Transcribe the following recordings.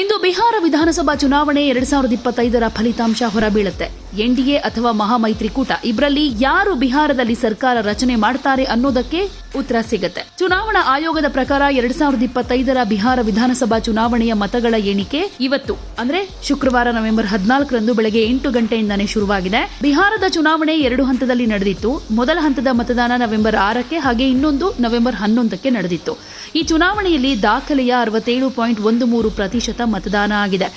ಇಂದು ಬಿಹಾರ ವಿಧಾನಸಭಾ ಚುನಾವಣೆ ಎರಡ್ ಸಾವಿರದ ಇಪ್ಪತ್ತೈದರ ಫಲಿತಾಂಶ ಹೊರಬೀಳುತ್ತೆ. ಎನ್ಡಿಎ ಅಥವಾ ಮಹಾಮೈತ್ರಿಕೂಟ ಇಬ್ಬರಲ್ಲಿ ಯಾರು ಬಿಹಾರದಲ್ಲಿ ಸರ್ಕಾರ ರಚನೆ ಮಾಡ್ತಾರೆ ಅನ್ನೋದಕ್ಕೆ ಉತ್ತರ ಸಿಗುತ್ತೆ. ಚುನಾವಣಾ ಆಯೋಗದ ಪ್ರಕಾರ ಎರಡ್ ಸಾವಿರದ ಇಪ್ಪತ್ತೈದರ ಬಿಹಾರ ವಿಧಾನಸಭಾ ಚುನಾವಣೆಯ ಮತಗಳ ಎಣಿಕೆ ಇವತ್ತು, ಅಂದ್ರೆ ಶುಕ್ರವಾರ ನವೆಂಬರ್ ಹದಿನಾಲ್ಕರಂದು ಬೆಳಗ್ಗೆ ಎಂಟು ಗಂಟೆಯಿಂದಾನೇ ಶುರುವಾಗಿದೆ. ಬಿಹಾರದ ಚುನಾವಣೆ ಎರಡು ಹಂತದಲ್ಲಿ ನಡೆದಿತ್ತು. ಮೊದಲ ಹಂತದ ಮತದಾನ ನವೆಂಬರ್ ಆರಕ್ಕೆ, ಹಾಗೆ ಇನ್ನೊಂದು ನವೆಂಬರ್ ಹನ್ನೊಂದಕ್ಕೆ ನಡೆದಿತ್ತು. ಈ ಚುನಾವಣೆಯಲ್ಲಿ ದಾಖಲೆಯ ಅರವತ್ತೇಳು ಪಾಯಿಂಟ್ ಒಂದು ಮೂರು ಪ್ರತಿಶತ ಮತದಾನ ಆಗಿದೆ.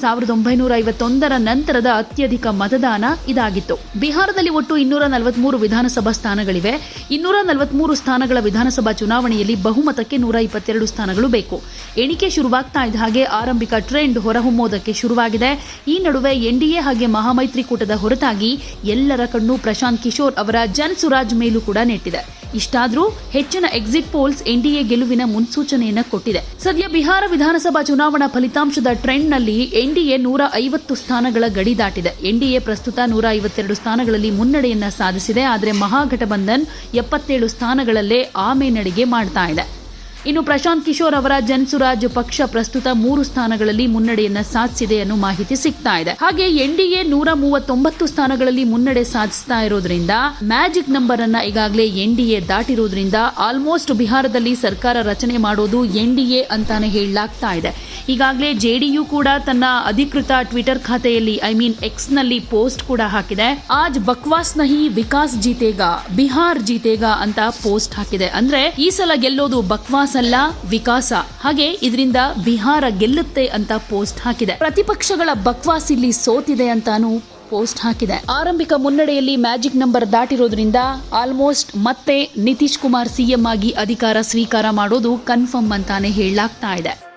ಸಾವಿರದ ಒಂಬೈನೂರ ಐವತ್ತೊಂದರ ನಂತರದ ಅತ್ಯಧಿಕ ಮತದಾನ ಇದಾಗಿತ್ತು. ಬಿಹಾರದಲ್ಲಿ ಒಟ್ಟು ಇನ್ನೂರ ನಲವತ್ಮೂರು ವಿಧಾನಸಭಾ ಸ್ಥಾನಗಳಿವೆ. ಇನ್ನೂರ ನಲವತ್ಮೂರು ಸ್ಥಾನಗಳ ವಿಧಾನಸಭಾ ಚುನಾವಣೆಯಲ್ಲಿ ಬಹುಮತಕ್ಕೆ ನೂರ ಇಪ್ಪತ್ತೆರಡು ಸ್ಥಾನಗಳು ಬೇಕು. ಎಣಿಕೆ ಶುರುವಾಗ್ತಾ ಇದ್ದ ಹಾಗೆ ಆರಂಭಿಕ ಟ್ರೆಂಡ್ ಹೊರಹೊಮ್ಮೋದಕ್ಕೆ ಶುರುವಾಗಿದೆ. ಈ ನಡುವೆ ಎನ್ಡಿಎ ಹಾಗೆ ಮಹಾಮೈತ್ರಿಕೂಟದ ಹೊರತಾಗಿ ಎಲ್ಲರ ಕಣ್ಣು ಪ್ರಶಾಂತ್ ಕಿಶೋರ್ ಅವರ ಜನ್ ಸುರಾಜ್ ಮೇಲೂ ಕೂಡ ನೆಟ್ಟಿದೆ. ಇಷ್ಟಾದ್ರೂ ಹೆಚ್ಚಿನ ಎಕ್ಸಿಟ್ ಪೋಲ್ಸ್ ಎನ್ಡಿಎ ಗೆಲುವಿನ ಮುನ್ಸೂಚನೆಯನ್ನು ಕೊಟ್ಟಿದೆ. ಸದ್ಯ ಬಿಹಾರ ವಿಧಾನಸಭಾ ಚುನಾವಣಾ ಫಲಿತಾಂಶದ ಟ್ರೆಂಡ್ನಲ್ಲಿ ಎನ್ಡಿಎ ನೂರ ಐವತ್ತು ಸ್ಥಾನಗಳ ಗಡಿ ದಾಟಿದೆ. ಎನ್ಡಿಎ ಪ್ರಸ್ತುತ ನೂರ ಐವತ್ತೆರಡು ಸ್ಥಾನಗಳಲ್ಲಿ ಮುನ್ನಡೆಯನ್ನ ಸಾಧಿಸಿದೆ. ಆದರೆ ಮಹಾಗಠಬಂಧನ್ ಎಪ್ಪತ್ತೇಳು ಸ್ಥಾನಗಳಲ್ಲೇ ಆಮೇನಡಿಗೆ ಮಾಡ್ತಾ ಇದೆ. ಇನ್ನು ಪ್ರಶಾಂತ್ ಕಿಶೋರ್ ಅವರ ಜನ್ಸುರಾಜ್ ಪಕ್ಷ ಪ್ರಸ್ತುತ ಮೂರು ಸ್ಥಾನಗಳಲ್ಲಿ ಮುನ್ನಡೆಯನ್ನ ಸಾಧಿಸಿದೆ ಅನ್ನೋ ಮಾಹಿತಿ ಸಿಗ್ತಾ ಇದೆ. ಹಾಗೆ ಎನ್ಡಿಎ ನೂರ ಮೂವತ್ತೊಂಬತ್ತು ಸ್ಥಾನಗಳಲ್ಲಿ ಮುನ್ನಡೆ ಸಾಧಿಸ್ತಾ ಇರೋದ್ರಿಂದ ಮ್ಯಾಜಿಕ್ ನಂಬರ್ ಅನ್ನ ಈಗಾಗಲೇ ಎನ್ಡಿಎ ದಾಟಿರೋದ್ರಿಂದ ಆಲ್ಮೋಸ್ಟ್ ಬಿಹಾರದಲ್ಲಿ ಸರ್ಕಾರ ರಚನೆ ಮಾಡೋದು ಎನ್ಡಿಎ ಅಂತಾನೆ ಹೇಳಲಾಗ್ತಾ ಇದೆ. ಈಗಾಗಲೇ ಜೆಡಿಯು ಕೂಡ ತನ್ನ ಅಧಿಕೃತ ಟ್ವಿಟರ್ ಖಾತೆಯಲ್ಲಿ, ಐ ಮೀನ್ ಎಕ್ಸ್ನಲ್ಲಿ ಪೋಸ್ಟ್ ಕೂಡ ಹಾಕಿದೆ. ಆಜ್ ಬಕ್ವಾಸ್ ನಹಿ ವಿಕಾಸ್ ಜೀತೇಗಾ, ಬಿಹಾರ್ ಜೀತೇಗಾ ಅಂತ ಪೋಸ್ಟ್ ಹಾಕಿದೆ. ಅಂದ್ರೆ ಈ ಸಲ ಗೆಲ್ಲೋದು ಬಕ್ವಾಸ್ ಅಲ್ಲ, ವಿಕಾಸ. ಹಾಗೆ ಇದರಿಂದ ಬಿಹಾರ ಗೆಲ್ಲುತ್ತೆ ಅಂತ ಪೋಸ್ಟ್ ಹಾಕಿದೆ. ಪ್ರತಿಪಕ್ಷಗಳ ಬಕ್ವಾಸ್ ಇಲ್ಲಿ ಸೋತಿದೆ ಅಂತಾನು ಪೋಸ್ಟ್ ಹಾಕಿದೆ. ಆರಂಭಿಕ ಮುನ್ನಡೆಯಲ್ಲಿ ಮ್ಯಾಜಿಕ್ ನಂಬರ್ ದಾಟಿರೋದ್ರಿಂದ ಆಲ್ಮೋಸ್ಟ್ ಮತ್ತೆ ನಿತೀಶ್ ಕುಮಾರ್ ಸಿಎಂ ಆಗಿ ಅಧಿಕಾರ ಸ್ವೀಕಾರ ಮಾಡೋದು ಕನ್ಫರ್ಮ್ ಅಂತಾನೆ ಹೇಳಲಾಗ್ತಾ ಇದೆ.